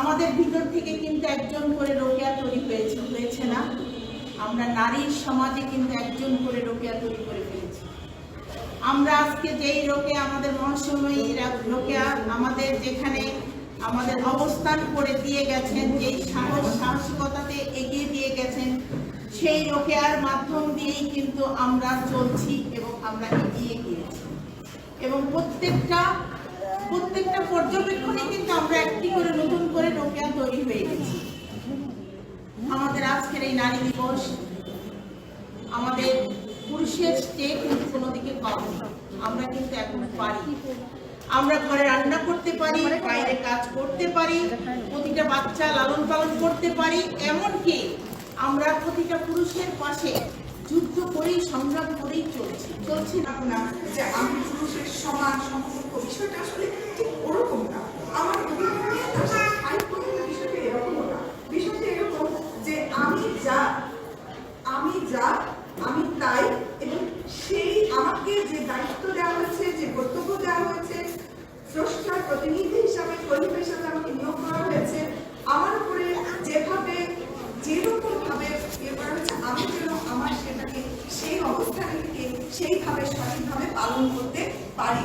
আমাদের ভিতর থেকে কিন্তু একজন করে রোকেয়া তৈরি হয়েছে হয়েছে না? আমরা নারীর সমাজে কিন্তু একজন করে রোকেয়া তৈরি করে ফেলেছি। আমরা আজকে যেই রোকে আমাদের মহাসময়ী রোকেয়া আমাদের যেখানে আমাদের অবস্থান করে দিয়ে গেছেন, যেই সাহস, সাহসিকতাতে এগিয়ে দিয়ে গেছেন, সেই রোকেয়ার মাধ্যম দিয়েই কিন্তু আমরা চলছি এবং আমরা এগিয়ে গিয়েছি। এবং প্রত্যেকটা প্রত্যেকটা পর্যবেক্ষণে কিন্তু আমরা একটি করে নতুন করে রোকেয়া তৈরি হয়ে গেছি আমাদের আজকের এই নারী দিবস আমাদের পুরুষের চেয়ে কিন্তু কোনো দিকে কম আমরা কিন্তু এখন পারি। আমরা ঘরে রান্না করতে পারি, বাইরে কাজ করতে পারি, প্রতিটা বাচ্চা লালন পালন করতে পারি, এমনকি আমরা প্রতিটা পুরুষের পাশে যুদ্ধ করেই, সংগ্রাম করেই চলছি। চলছি না যে আমি পুরুষের সমান সমকক্ষ বিষয়টা আসলে ঠিক ওরকম না আমার অভিভাবকের তার সাথে ফাইট করতে হবে বিষয়টা এরকমও না বিষয়টা এরকম যে আমি যা আমি যা আমি তাই এবং সেই আমাকে যে দায়িত্ব দেওয়া হয়েছে যে কর্তব্য দেওয়া হয়েছে স্রষ্টার প্রতিনিধি হিসাবে কর্মী হিসাবে আমাকে নিয়োগ করা হয়েছে। আমার উপরে যেভাবে যেরকম ভাবে ইয়ে করা হয়েছে আমি যেন আমার সেটাকে সেই অবস্থান থেকে সেইভাবে সঠিকভাবে পালন করতে পারি।